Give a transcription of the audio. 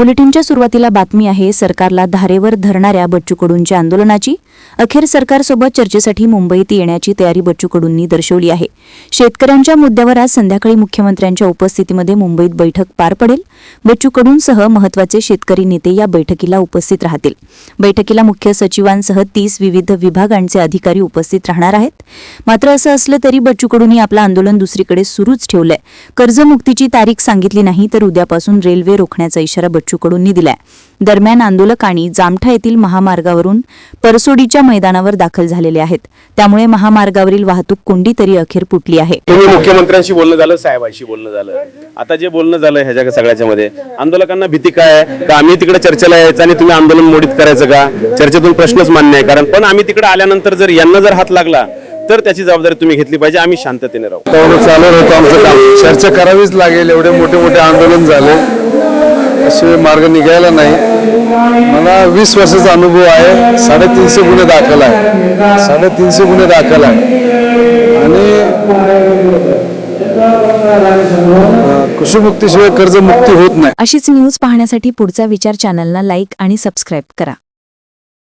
बुलेटिनच्या सुरुवातीला बातमी आहे सरकारला धारेवर धरणाऱ्या बच्चू कडूंच्या आंदोलनाची. अखेर सरकारसोबत चर्चेसाठी मुंबईत येण्याची तयारी बच्चू कडूंनी दर्शवली आहे. शेतकऱ्यांच्या मुद्द्यावर आज संध्याकाळी मुख्यमंत्र्यांच्या उपस्थितीमध्ये मुंबईत बैठक पार पडेल. बच्चू कडूंसह महत्त्वाचे शेतकरी नेते या बैठकीला उपस्थित राहतील. बैठकीला मुख्य सचिवांसह तीस विविध विभागांचे अधिकारी उपस्थित राहणार आहेत. मात्र असं असलं तरी बच्चू कडूंनी आपलं आंदोलन दुसरीकडे सुरूच ठेवलंय. कर्जमुक्तीची तारीख सांगितली नाही तर उद्यापासून रेल्वे रोखण्याचा इशारा बच्चू कडूंनी दिलाय. दरम्यान आंदोलकांनी जामठा येथील महामार्गावरून परसोडीच्या मैदानावर दाखल झालेले आहेत. त्यामुळे महामार्गावरील वाहतूक कोंडी तरी अखेर फुटली आहे. तुम्ही मुख्यमंत्र्यांशी बोलणं झालं साहेबांशी बोलणं झालं. आता जे बोलणं झालं ह्याच्या सगळ्याच्या मध्ये आंदोलकांना भीती काय आहे? का आम्ही तिकडे चर्चेला यायचं आणि तुम्ही आंदोलन मोडीत करायचं का? चर्चेतून प्रश्नच मान्य आहे कारण पण आम्ही तिकडे आल्यानंतर जर यांना जर हात लागला तर त्याची जबाबदारी तुम्ही घेतली पाहिजे. आम्ही शांततेने राहू. चालू होतं आमचं काम. चर्चा करावीच लागेल एवढे मोठे मोठे आंदोलन झाले. असे मार्ग निघायला नाही. मला वीस वर्षाचा अनुभव आहे. साडेतीनशे गुन्हे दाखल आहे. साडेतीनशे गुन्हे दाखल आहे. आणि अं, कृषीमुक्तीशिवाय कर्जमुक्ती होत नाही. अशीच न्यूज पाहण्यासाठी पुढचा विचार चॅनलला लाईक आणि सबस्क्राईब करा.